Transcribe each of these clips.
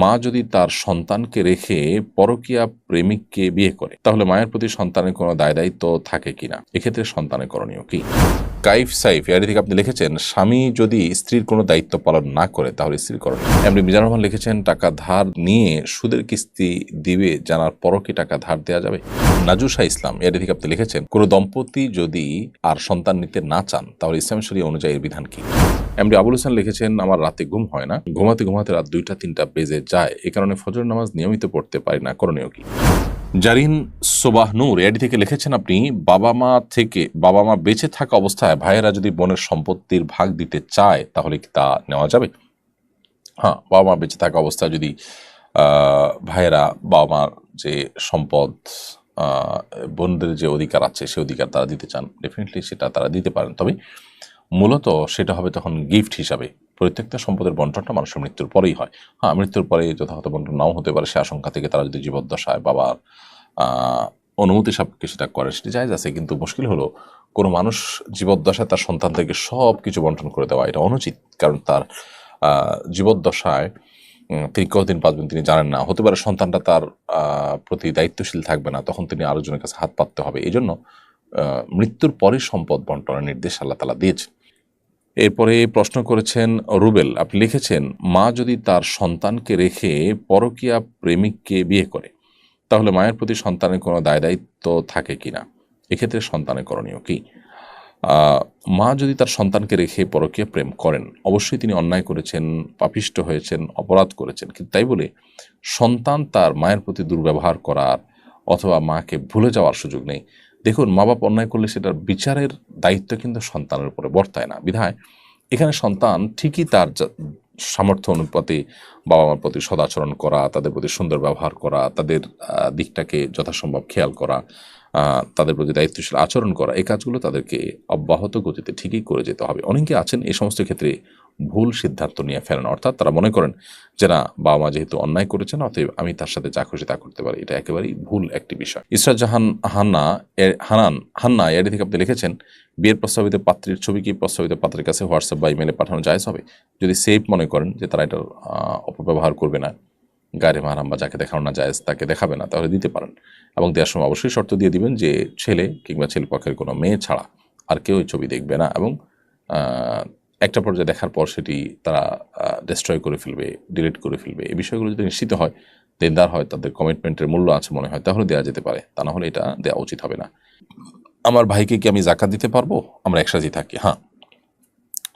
মা যদি তার সন্তানকে রেখে পরকীয়া প্রেমিককে বিয়ে করে, তাহলে মায়ের প্রতি সন্তানের কোনো দায় দায়িত্ব থাকে কিনা? এক্ষেত্রে সন্তানের করণীয় কি? কাইফ সাইফ এর থেকে আপনি লিখেছেন, স্বামী যদি স্ত্রীর কোনো দায়িত্ব পালন না করে, তাহলে স্ত্রীর করণীয় এমনি মিজানুর রহমান লিখেছেন, টাকা ধার নিয়ে সুদের কিস্তি দিবে, জানার পরও কি টাকা ধার দেওয়া যাবে? নাজুসা ইসলাম এর থেকে আপনি লিখেছেন, কোনো দম্পতি যদি আর সন্তান নিতে না চান, তাহলে ইসলাম শরী অনুযায়ী এর বিধান কি? এমডি আবুল হোসেন লিখেছেন, আমার রাতে ঘুম হয় না। ঘুমাতে ঘুমাতে রাত দুইটা, তিনটা বেজে যায়। এ কারণে ফজর নামাজ নিয়মিত পড়তে পারি না। করণীয় কি? জারিন সোবাহ নূর এডি থেকে লিখেছেন আপনি, বাবা মা থেকে, বাবা মা বেঁচে থাকা অবস্থায় ভাইয়েরা যদি বোনের সম্পত্তির ভাগ দিতে চায়, তাহলে কি তা নেওয়া যাবে? হ্যাঁ বাবা মা বেঁচে থাকা অবস্থায় যদি ভাইয়েরা বাবা মার যে সম্পদ বোনদের যে অধিকার আছে, সে অধিকার তারা দিতে চান ডেফিনেটলি সেটা তারা দিতে পারেন। তবে মূলত সেটা হবে তখন গিফট হিসাবে। প্রত্যেকটা সম্পদের বন্টনটা মানুষের মৃত্যুর পরেই হয়। হ্যাঁ মৃত্যুর পরে যথাযথ বন্টন নাও হতে পারে, সে আশঙ্কা থেকে তারা যদি জীবদ্দশায় বাবার অনুমতি সাপেক্ষে সেটা করে, সেটি জায়জ আছে। কিন্তু মুশকিল হলো, কোনো মানুষ জীবদ্দশায় তার সন্তান থেকে সব কিছু বন্টন করে দেওয়া, এটা অনুচিত। কারণ তার জীবদ্দশায় তিনি কতদিন বাঁচবেন তিনি জানেন না। হতে পারে সন্তানটা তার প্রতি দায়িত্বশীল থাকবে না, তখন তিনি আরও জনের কাছে হাত পাততে হবে। এই জন্য মৃত্যুর পরে সম্পদ বন্টনের নির্দেশ আল্লাহ তালা দিয়েছেন। এরপরে প্রশ্ন করেছেন, রুবেল, আপনি লিখেছেন, মা যদি তার সন্তানকে রেখে পরকীয়া প্রেমিককে বিয়ে করে, তাহলে মায়ের প্রতি সন্তানের কোনো দায় দায়িত্ব থাকে কিনা এক্ষেত্রে সন্তানের করণীয় কি? মা যদি তার সন্তানকে রেখে পরকীয়া প্রেম করেন, অবশ্যই তিনি অন্যায় করেছেন, পাপিষ্ট হয়েছেন, অপরাধ করেছেন। কিন্তু তাই বলে সন্তান তার মায়ের প্রতি দুর্ব্যবহার করার অথবা মাকে ভুলে যাওয়ার সুযোগ নেই। দেখুন মা বাপ অন্যায় করলে সেটার বিচারের দায়িত্ব কিন্তু সন্তানের উপরে বর্তায় না। বিধায় এখানে সন্তান ঠিকই তার সামর্থ্য অনুপাতে বাবা মার প্রতি সদাচরণ করা, তাদের প্রতি সুন্দর ব্যবহার করা, তাদের দিকটাকে যথাসম্ভব খেয়াল করা তাদের প্রতি দায়িত্বশীল আচরণ করা, এই কাজগুলো তাদেরকে অব্যাহত গতিতে ঠিকই করে যেতে হবে। অনেকে আছেন এই সমস্ত ক্ষেত্রে ভুল সিদ্ধান্ত নিয়ে ফেলেন। অর্থাৎ তারা মনে করেন যে, না বাবা মা যেহেতু অন্যায় করেছেন, অতএব আমি তার সাথে যা খুশি তা করতে পারি। এটা একেবারেই ভুল একটি বিষয়। ইসরাত জাহান হান্না হানান, হান্না এর থেকে আপনি লিখেছেন, বিয়ের প্রস্তাবিত পাত্রীর ছবি কি প্রস্তাবিত পাত্রের কাছে হোয়াটসঅ্যাপ বা ইমেলে পাঠানো যায় হবে? যদি সেফ মনে করেন যে, তারা এটার অপব্যবহার করবে না গায়ে মারাম বা যাকে দেখানো না যায় তাকে দেখাবে না, তাহলে দিতে পারেন। এবং দেওয়ার সময় অবশ্যই শর্ত দিয়ে দিবেন যে, ছেলে কিংবা ছেলে পক্ষের কোনো মেয়ে ছাড়া আর কেউ ছবি দেখবে না এবং একটা পর্যায়ে দেখার পর সেটি তারা ডিস্ট্রয় করে ফেলবে ডিলিট করে ফেলবে। এই বিষয়গুলো যদি নিশ্চিত হয় দেনদার হয়, তাদের কমিটমেন্টের মূল্য আছে মনে হয়, তাহলে দেওয়া যেতে পারে। তা না হলে এটা দেওয়া উচিত হবে না। আমার ভাইকে কি আমি জাকাত দিতে পারব? আমরা একসাথেই থাকি হ্যাঁ।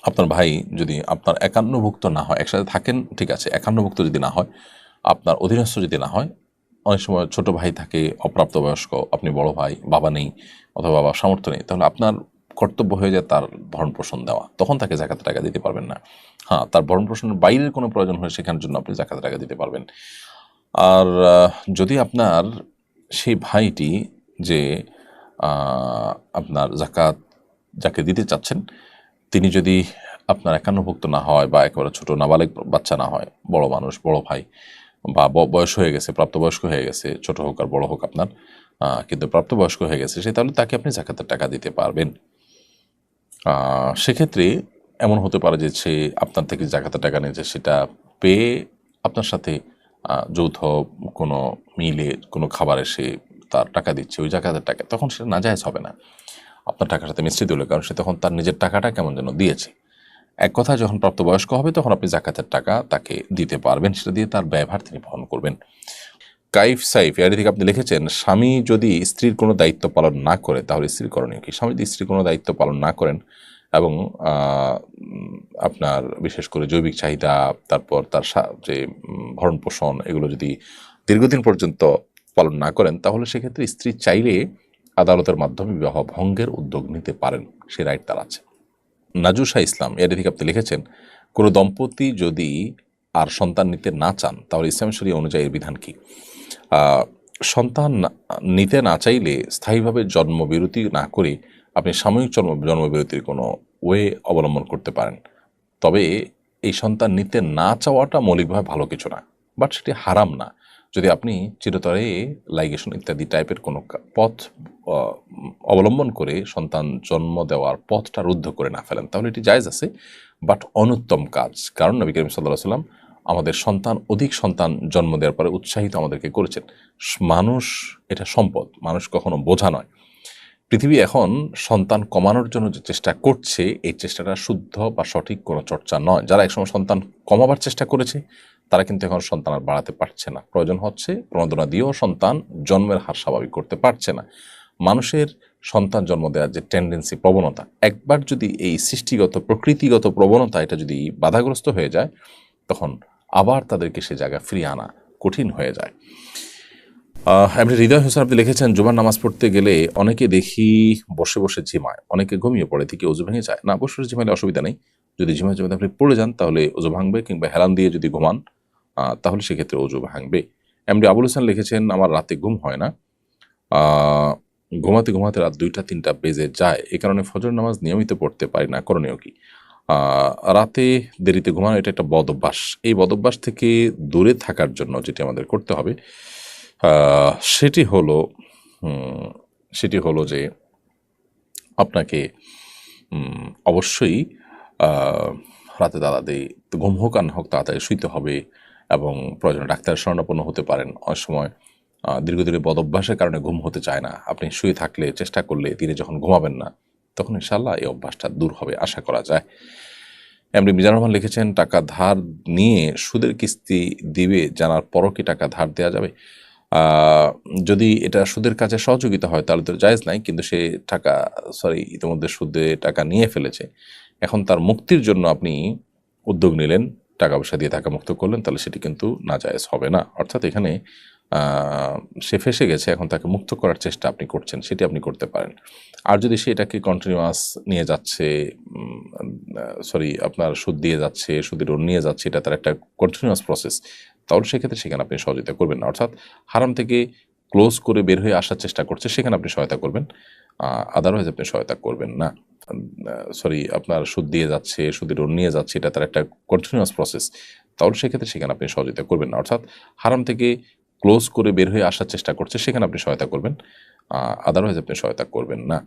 আপনার ভাই যদি আপনার একান্নভুক্ত না হয়, একসাথে থাকেন, ঠিক আছে, একান্নভুক্ত যদি না হয়, আপনার অধীনস্থ যদি না হয়, অনেক সময় ছোট ভাই থাকে, অপ্রাপ্তবয়স্ক, আপনি বড় ভাই, বাবা নেই, অথবা বাবার সামর্থ্য নেই, তাহলে আপনার কর্তব্য হয়ে যায় তার ভরণ পোষণ দেওয়া। তখন তাকে জাকাতে টাকা দিতে পারবেন না। হ্যাঁ তার ভরণ পোষণের বাইরের কোনো প্রয়োজন হয় সেখানের জন্য আপনি জাকাতে টাকা দিতে পারবেন। আর যদি আপনার সেই ভাইটি যে আপনার জাকাত যাকে দিতে চাচ্ছেন, তিনি যদি আপনার একান্নভুক্ত না হয় বা একেবারে ছোটো নাবালেক বাচ্চা না হয়, বড় মানুষ, বড় ভাই বা বয়স হয়ে গেছে, প্রাপ্তবয়স্ক হয়ে গেছে, ছোট হোক আর বড় হোক আপনার কিন্তু প্রাপ্তবয়স্ক হয়ে গেছে, সে তাহলে তাকে আপনি জাকাতের টাকা দিতে পারবেন। সেক্ষেত্রে এমন হতে পারে যে সে আপনার থেকে জাকাতের টাকা নিয়েছে সেটা পেয়ে আপনার সাথে যৌথ কোনো মিলে কোনো খাবারে সে তার টাকা দিচ্ছে, ওই জাকাতের টাকা, তখন সেটা নাজায়জ হবে না। আপনার টাকার সাথে মিশ্রিত হলো, কারণ সে তখন তার নিজের টাকাটা কেমন যেন দিয়েছে। এক কথা যখন প্রাপ্তবয়স্ক হবে, তখন আপনি জাকাতের টাকা তাকে দিতে পারবেন, সেটা দিয়ে তার ব্যয়ভার তিনি বহন করবেন। কাইফ সাইফ এর থেকে আপনি লিখেছেন, স্বামী যদি স্ত্রীর কোনো দায়িত্ব পালন না করে, তাহলে স্ত্রীর করণীয় কি? স্বামী যদি স্ত্রীর কোনো দায়িত্ব পালন না করেন এবং আপনার বিশেষ করে জৈবিক চাহিদা, তারপর তার যে ভরণ পোষণ, এগুলো যদি দীর্ঘদিন পর্যন্ত পালন না করেন, তাহলে সেক্ষেত্রে স্ত্রী চাইলে আদালতের মাধ্যমে বিবাহ ভঙ্গের উদ্যোগ নিতে পারেন, সে রাইট তার আছে। নাজুসা ইসলাম এর থেকে আপনি লিখেছেন, কোনো দম্পতি যদি আর সন্তান নিতে না চান, তাহলে ইসলাম শরীয় অনুযায়ী বিধান কি? সন্তান নিতে না চাইলে স্থায়ীভাবে জন্মবিরতি না করে আপনি সাময়িক জন্ম, জন্মবিরতির কোনো ওয়ে অবলম্বন করতে পারেন। তবে এই সন্তান নিতে না চাওয়াটা মৌলিকভাবে ভালো কিছু না বাট সেটি হারাম না। যদি আপনি চিরতরে লাইগেশন ইত্যাদি টাইপের কোনো পথ অবলম্বন করে সন্তান জন্ম দেওয়ার পথটা রুদ্ধ করে না ফেলেন, তাহলে এটি জায়জ আছে বাট অনুত্তম কাজ। কারণ নবী করিম সাল্লাহ সাল্লাম আমাদের সন্তান, অধিক সন্তান জন্ম দেওয়ার পরে উৎসাহিত আমাদেরকে করেছেন। মানুষ এটা সম্পদ, মানুষ কখনো বোঝা নয়। পৃথিবী এখন সন্তান কমানোর জন্য যে চেষ্টা করছে, এই চেষ্টাটা শুদ্ধ বা সঠিক কোনো চর্চা নয়। যারা একসময় সন্তান কমাবার চেষ্টা করেছে, তারা কিন্তু এখন সন্তান আর বাড়াতে পারছে না। প্রয়োজন হচ্ছে প্রণোদনা দিয়েও সন্তান জন্মের হার স্বাভাবিক করতে পারছে না। মানুষের সন্তান জন্ম দেওয়ার যে টেন্ডেন্সি প্রবণতা, একবার যদি এই সৃষ্টিগত, প্রকৃতিগত প্রবণতা এটা যদি বাধাগ্রস্ত হয়ে যায়, তখন আবার তাদেরকে সে জায়গা ফিরিয়ে আনা কঠিন হয়ে যায়। এমনি হৃদয় হোসেন আপনি লিখেছেন, জুমার নামাজ পড়তে গেলে অনেকে দেখি বসে বসে ঝিমায়, অনেকে ঘুমিয়ে পড়ে থেকে উজু ভেঙে যায়। না, বসে ঝিমাইলে অসুবিধা নেই। যদি ঝিমায় জমিতে আপনি পড়ে যান, তাহলে উজু ভাঙবে কিংবা হেলান দিয়ে যদি ঘুমান তাহলে সেক্ষেত্রে উজু ভাঙবে। এমডি আবুল হোসেন লিখেছেন, আমার রাতে ঘুম হয় না। ঘুমাতে ঘুমাতে রাত দুইটা, তিনটা বেজে যায়। এই কারণে ফজর নামাজ নিয়মিত পড়তে পারি না। করণীয় কি? রাতে দেরিতে ঘুমানো এটা একটা বদ অভ্যাস। এই বদ অভ্যাস থেকে দূরে থাকার জন্য যেটি আমাদের করতে হবে সেটি হলো সেটি হলো যে আপনাকে অবশ্যই রাতে তাড়াতাড়ি ঘুম হোক আর হোক তাড়াতাড়ি শুইতে হবে এবং প্রয়োজনে ডাক্তারের শরণাপন্ন হতে পারেন। অনেক সময় দীর্ঘদিনের বদ অভ্যাসের কারণে ঘুম হতে চায় না। আপনি শুয়ে থাকলে, চেষ্টা করলে তিনি যখন ঘুমাবেন না তখন ইনশাল্লাহ এই অভ্যাসটা দূর হবে, আশা করা যায়। এমনি মিজানুর রহমান লিখেছেন, টাকা ধার নিয়ে সুদের কিস্তি দিবে, জানার পরও কি টাকা ধার দেওয়া যাবে? যদি এটা সুদের কাছে সহযোগিতা হয়, তাহলে তো জায়েজ নাই, কিন্তু সে টাকা, সরি, ইতিমধ্যে সুদে টাকা নিয়ে ফেলেছে। এখন তার মুক্তির জন্য আপনি উদ্যোগ নিলেন, টাকা পয়সা দিয়ে টাকা মুক্ত করলেন, তাহলে সেটি কিন্তু না হবে না। অর্থাৎ এখানে সে ফেসে গেছে, এখন তাকে মুক্ত করার চেষ্টা আপনি করছেন, সেটি আপনি করতে পারেন। আর যদি সে এটাকে কন্টিনিউয়াস নিয়ে যাচ্ছে সরি আপনার সুদ দিয়ে যাচ্ছে, সুদের ঋণ নিয়ে যাচ্ছে, এটা তার একটা কন্টিনিউয়াস প্রসেস তাহলে সেক্ষেত্রে সেখানে আপনি সহযোগিতা করবেন না। অর্থাৎ হারাম থেকে ক্লোজ করে বের হয়ে আসার চেষ্টা করছে, সেখানে আপনি সহায়তা করবেন। আদারওয়াইজ আপনি সহায়তা করবেন না। সরি আপনার সুদ দিয়ে যাচ্ছে, সুদের ঋণ নিয়ে যাচ্ছে, এটা তার একটা কন্টিনিউয়াস প্রসেস তাহলে সেক্ষেত্রে সেখানে আপনি সহযোগিতা করবেন না। অর্থাৎ হারাম থেকে ক্লোজ করে বের হয়ে আসার চেষ্টা করছে, সেখানে আপনি সহায়তা করবেন। আদারওয়াইজ আপনি সহায়তা করবেন না।